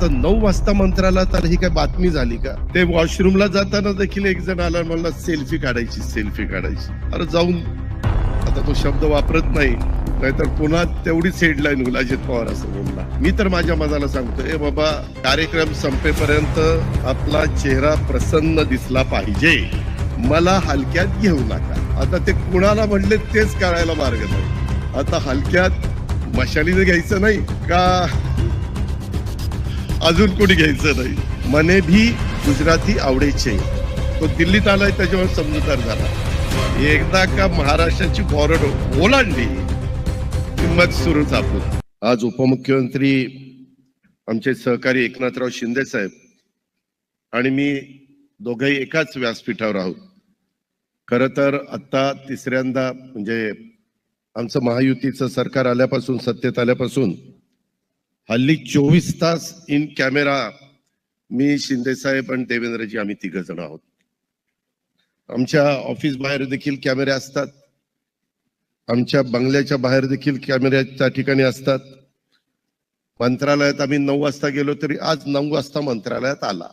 आता नऊ वाजता मंत्रालयात आलं ही काय बातमी झाली का? ते वॉशरूमला जाताना देखील एक जण आला म्हणला सेल्फी काढायची सेल्फी काढायची. अरे जाऊन. आता तो शब्द वापरत नाही. नाहीतर पुन्हा तेवढीच हेडलाईन होईल अजित पवार असं बोलला. मी तर माझ्या मनाला सांगतो ए बाबा कार्यक्रम संपेपर्यंत आपला चेहरा प्रसन्न दिसला पाहिजे. मला हलक्यात घेऊ नका. आता ते कुणाला म्हणले तेच करायला मार्ग नाही. आता हलक्यात मशालीने घ्यायचं नाही का? अजून कोणी घ्यायचं नाही. मने भी गुजराती आवडायचे तो दिल्लीत आलाय त्याच्यावर समजूतदार झाला. एकदा का महाराष्ट्राची बॉर्डर ओलांडली किंमत सुरूच आपण आज उपमुख्यमंत्री आमचे सहकारी एकनाथराव शिंदे साहेब आणि मी दोघंही एकाच व्यासपीठावर आहोत. खर तर आत्ता तिसऱ्यांदा म्हणजे आमचं महायुतीचं सरकार आल्यापासून सत्तेत आल्यापासून हल्ली चोवीस तास इन कॅमेरा मी शिंदेसाहेब आणि देवेंद्रजी आम्ही तिघ जण आहोत. आमच्या ऑफिस बाहेर देखील कॅमेरे असतात. आमच्या बंगल्याच्या बाहेर देखील कॅमेरे त्या ठिकाणी असतात. मंत्रालयात आम्ही नऊ वाजता गेलो तरी आज नऊ वाजता मंत्रालयात आला.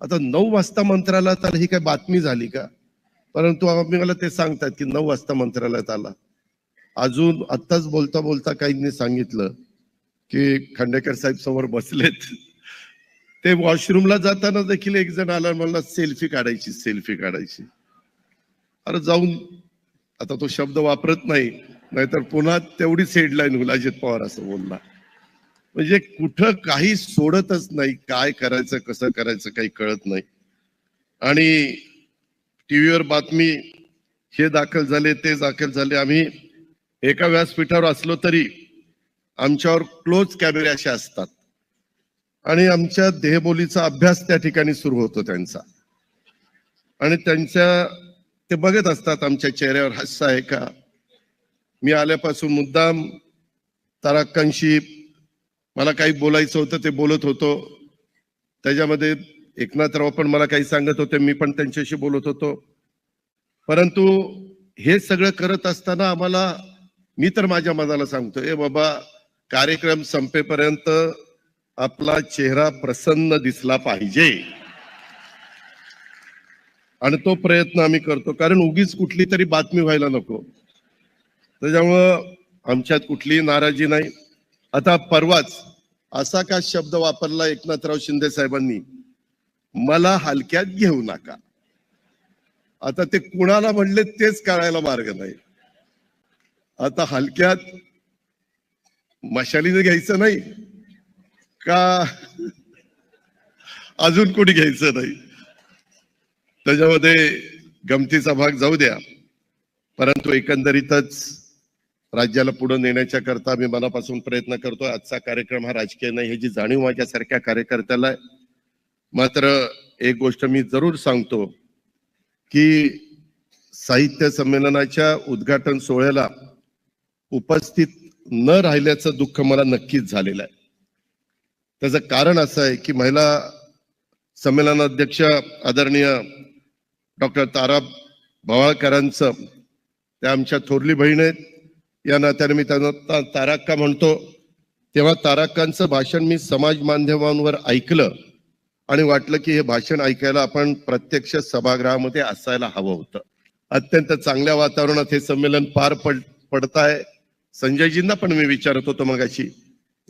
आता नऊ वाजता मंत्रालयात आला ही काय बातमी झाली का? परंतु आम्ही मला ते सांगतात की नऊ वाजता मंत्रालयात आला. अजून आत्ताच बोलता बोलता काहींनी सांगितलं की खांडेकर साहेब समोर बसलेत. ते वॉशरूमला जाताना देखील एक जण आला मला सेल्फी काढायची सेल्फी काढायची. अरे जाऊन आता तो शब्द वापरत नाही नाहीतर पुन्हा तेवढीच हेडलाईन होईल अजित पवार असं बोलला. म्हणजे कुठं काही सोडतच नाही काय करायचं कसं करायचं काही कळत नाही. आणि टीव्हीवर बातमी हे दाखल झाले ते दाखल झाले. आम्ही एका व्यासपीठावर असलो तरी आमच्यावर क्लोज कॅमेरे असे असतात. आणि आमच्या देहबोलीचा अभ्यास त्या ठिकाणी सुरू होतो त्यांचा. आणि त्यांच्या ते बघत असतात आमच्या चेहऱ्यावर हास्य आहे का? मी आल्यापासून मुद्दाम ताराक्कांशी मला काही बोलायचं होतं ते बोलत होतो. त्याच्यामध्ये एकनाथराव पण मला काही सांगत होते मी पण त्यांच्याशी बोलत होतो. परंतु हे सगळं करत असताना आम्हाला मी तर माझ्या मनाला सांगतो ए बाबा कार्यक्रम संपेपर्यंत आपला चेहरा प्रसन्न दिसला पाहिजे. आणि तो प्रयत्न आम्ही करतो. कारण उगीच कुठली तरी बातमी व्हायला नको. त्याच्यामुळं आमच्यात कुठलीही नाराजी नाही. आता परवाच असा का शब्द वापरला एकनाथराव शिंदे साहेबांनी? मला हलक्यात घेऊ नका. आता ते कुणाला म्हणले तेच कळायला मार्ग नाही. आता हलक्यात मशालीने घ्यायचं नाही का अजून कोणी घ्यायचं नाही? त्याच्यामध्ये गमतीचा भाग जाऊ द्या. परंतु एकंदरीतच राज्याला पुढे नेण्याच्या करता मी मनापासून प्रयत्न करतो आजचा कार्यक्रम हा राजकीय नाही ह्याची जाणीव माझ्यासारख्या कार्यकर्त्याला आहे. मात्र एक गोष्ट मी जरूर सांगतो की साहित्य संमेलनाच्या उद्घाटन सोहळ्याला उपस्थित न राहिल्याचं दुःख मला नक्कीच झालेलं आहे. त्याचं कारण असं आहे की महिला संमेलनाध्यक्ष आदरणीय डॉक्टर तारा भवाळकरांचं त्या आमच्या थोरली बहीण आहेत. या नात्याने मी त्यांना ताराक्का म्हणतो. तेव्हा ताराक्कांचं भाषण मी समाज माध्यमांवर ऐकलं आणि वाटलं की हे भाषण ऐकायला आपण प्रत्यक्ष सभागृहामध्ये असायला हवं होतं. अत्यंत चांगल्या वातावरणात हे संमेलन पार पड पडत आहे संजयजींना पण मी विचारत होतो मगाशी.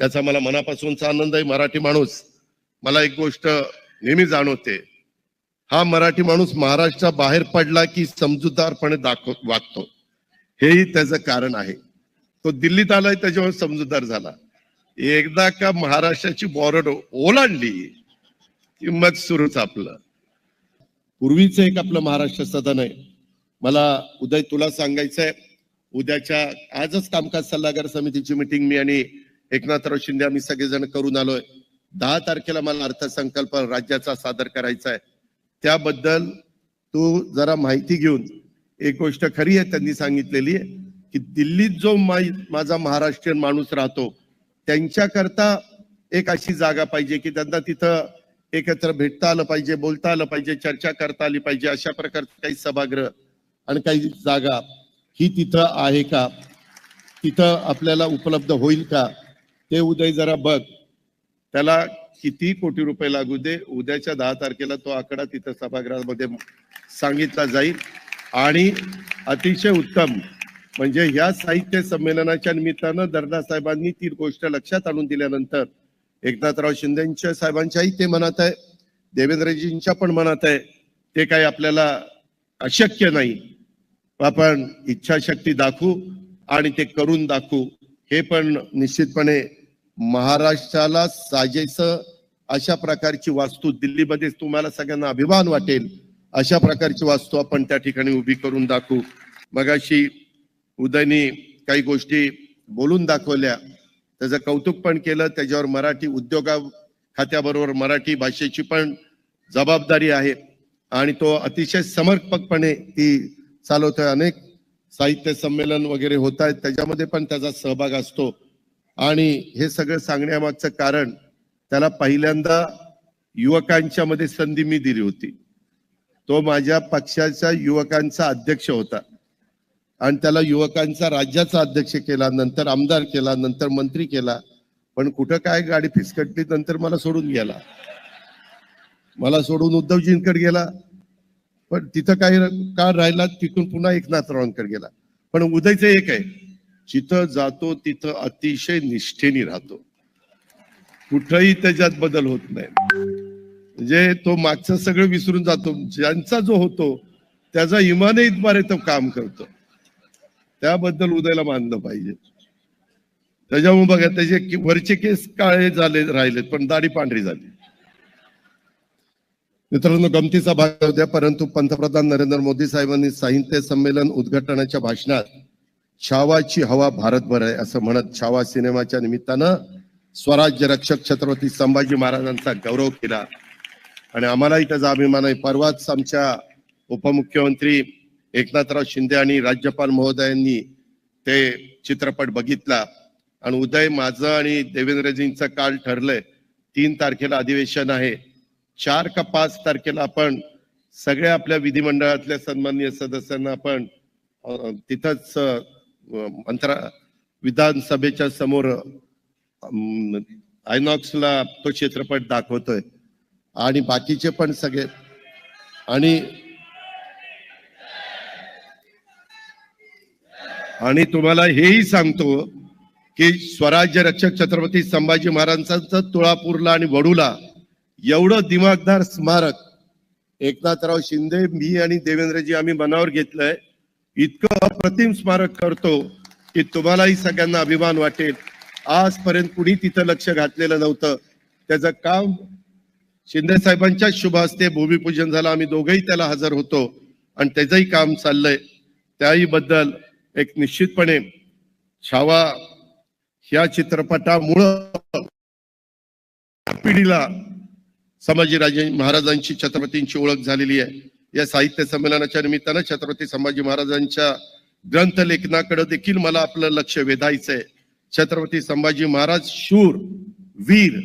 याचा मला मनापासूनचा आनंद आहे मराठी माणूस. मला एक गोष्ट नेहमी जाणवते. हा मराठी माणूस महाराष्ट्रा बाहेर पडला की समजूतदारपणे दाखव वागतो. हेही त्याचं कारण आहे. तो दिल्लीत आलाय त्याच्यावर समजूतदार झाला. एकदा का महाराष्ट्राची बॉर्डर ओलांडली किंमत सुरूच आपलं. पूर्वीचं एक आपलं महाराष्ट्र सदन आहे. मला उदय तुला सांगायचं आहे उद्याच्या आजच कामकाज सल्लागार समितीची मिटिंग मी आणि एकनाथराव शिंदे आम्ही सगळेजण करून आलोय. दहा तारखेला मला अर्थसंकल्प राज्याचा सादर करायचा आहे. त्याबद्दल तू जरा माहिती घेऊन एक गोष्ट खरी आहे त्यांनी सांगितलेली आहे की दिल्लीत जो मा- माझा महाराष्ट्रीयन माणूस राहतो त्यांच्याकरता एक अशी जागा पाहिजे की त्यांना तिथं एकत्र भेटता आलं पाहिजे बोलता आलं पाहिजे चर्चा करता आली पाहिजे अशा प्रकारचे काही सभागृह आणि काही जागा ही तिथं आहे का? तिथं आपल्याला उपलब्ध होईल का? ते उदय जरा बघ. त्याला किती कोटी रुपये लागू दे. उद्याच्या दहा तारखेला तो आकडा तिथं सभागृहामध्ये सांगितला जाईल. आणि अतिशय उत्तम. म्हणजे ह्या साहित्य संमेलनाच्या निमित्तानं दर्डा साहेबांनी ती गोष्ट लक्षात आणून दिल्यानंतर एकनाथराव शिंदेच्या साहेबांच्याही ते मनात आहे. देवेंद्रजींच्या पण मनात आहे. ते काही आपल्याला अशक्य नाही. आपण इच्छाशक्ती दाखवू आणि ते करून दाखवू हे पण निश्चितपणे महाराष्ट्राला साजेस अशा प्रकारची वास्तू दिल्लीमध्येच तुम्हाला सगळ्यांना अभिमान वाटेल अशा प्रकारची वास्तू आपण त्या ठिकाणी उभी करून दाखवू. मगाशी उदयनी काही गोष्टी बोलून दाखवल्या. त्याचं कौतुक पण केलं त्याच्यावर मराठी उद्योगा खात्याबरोबर मराठी भाषेची पण जबाबदारी आहे आणि तो अतिशय समर्पकपणे ती चालवतोय अनेक साहित्य संमेलन वगैरे होत आहेत. त्याच्यामध्ये पण त्याचा सहभाग असतो. आणि हे सगळं सांगण्यामागचं कारण त्याला पहिल्यांदा युवकांच्या मध्ये संधी मी दिली होती. तो माझ्या पक्षाच्या युवकांचा अध्यक्ष होता. आणि त्याला युवकांचा राज्याचा अध्यक्ष केला नंतर आमदार केला नंतर मंत्री केला. पण कुठं काय गाडी फिसकटली नंतर मला सोडून गेला. मला सोडून उद्धवजींकडे गेला. पण तिथं काही का राहिला तिथून पुन्हा एकनाथरावांकडे गेला. पण उदयचं एक आहे जिथं जातो तिथं अतिशय निष्ठेने राहतो. कुठंही त्याच्यात बदल होत नाही. म्हणजे तो मागचं सगळं विसरून जातो. ज्यांचा जो होतो त्याचा इमानहीद्वारे तो काम करतो. त्याबद्दल उदयला मानलं पाहिजे. त्याच्यामुळे बघा त्याचे वरचे केस काळे झाले राहिलेत पण दाढी पांढरी झाली. मित्रांनो गमतीचा भाग होत्या परंतु पंतप्रधान नरेंद्र मोदी साहेबांनी साहित्य संमेलन उद्घाटनाच्या भाषणात छावाची हवा भारतभर आहे असं म्हणत छावा सिनेमाच्या निमित्तानं स्वराज्य रक्षक छत्रपती संभाजी महाराजांचा गौरव केला. आणि आम्हालाही त्याचा अभिमान आहे. परवाच आमच्या उपमुख्यमंत्री एकनाथराव शिंदे आणि राज्यपाल महोदयांनी ते चित्रपट बघितला. आणि उदय माझं आणि देवेंद्रजींचं काल ठरलंय. तीन तारखेला अधिवेशन आहे. चार का पाच तारखेला आपण सगळ्या आपल्या विधिमंडळातल्या सन्माननीय सदस्यांना आपण तिथंच अ, मंत्रा विधानसभेच्या समोर आयनॉक्सला तो चित्रपट दाखवतोय. आणि बाकीचे पण सगळे आणि आणि तुम्हाला हेही सांगतो की स्वराज्य रक्षक छत्रपती संभाजी महाराजांचा तुळापूरला आणि वडूला एवढं दिमागदार स्मारक. एकनाथराव शिंदे मी आणि देवेंद्रजी आम्ही मनावर घेतलंय. इतकं अप्रतिम स्मारक करतो की तुम्हालाही सगळ्यांना अभिमान वाटेल. आजपर्यंत कुणी तिथं लक्ष घातलेलं नव्हतं. त्याचं काम शिंदे साहेबांच्याच शुभ हस्ते भूमिपूजन झालं. आम्ही दोघंही त्याला हजर होतो आणि त्याचंही काम चाललंय. त्याही बद्दल एक निश्चितपणे छावा ह्या चित्रपटामुळं पिढीला संभाजीराजे महाराजांची छत्रपतींची ओळख झालेली आहे. या साहित्य संमेलनाच्या निमित्तानं छत्रपती संभाजी महाराजांच्या ग्रंथलेखनाकडे देखील मला आपलं लक्ष वेधायचंय. छत्रपती संभाजी महाराज शूर वीर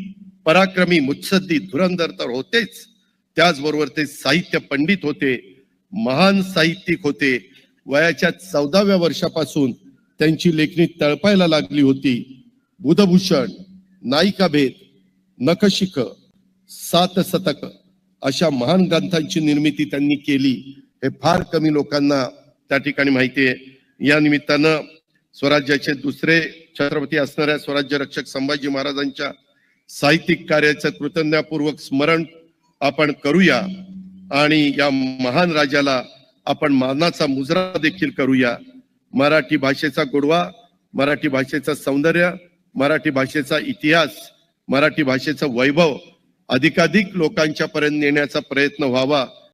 पराक्रमी मुत्सद्दी धुरंधर तर होतेच. त्याचबरोबर ते साहित्य पंडित होते महान साहित्यिक होते. वयाच्या चौदाव्या वर्षापासून त्यांची लेखणी तळपायला लागली होती. बुधभूषण नायिका भेद नखशिख सात शतक अशा महान ग्रंथांची निर्मिती त्यांनी केली. हे फार कमी लोकांना त्या ठिकाणी माहिती आहे. या निमित्तानं स्वराज्याचे दुसरे छत्रपती असणाऱ्या स्वराज्य रक्षक संभाजी महाराजांच्या साहित्यिक कार्याचं कृतज्ञपूर्वक स्मरण आपण करूया आणि या महान राजाला आपण मानाचा मुजरा देखील करूया. मराठी भाषेचा गोडवा मराठी भाषेचं सौंदर्य मराठी भाषेचा इतिहास मराठी भाषेचं वैभव अधिकाधिक लोकांच्या पर्यंत नेण्याचा प्रयत्न व्हावा.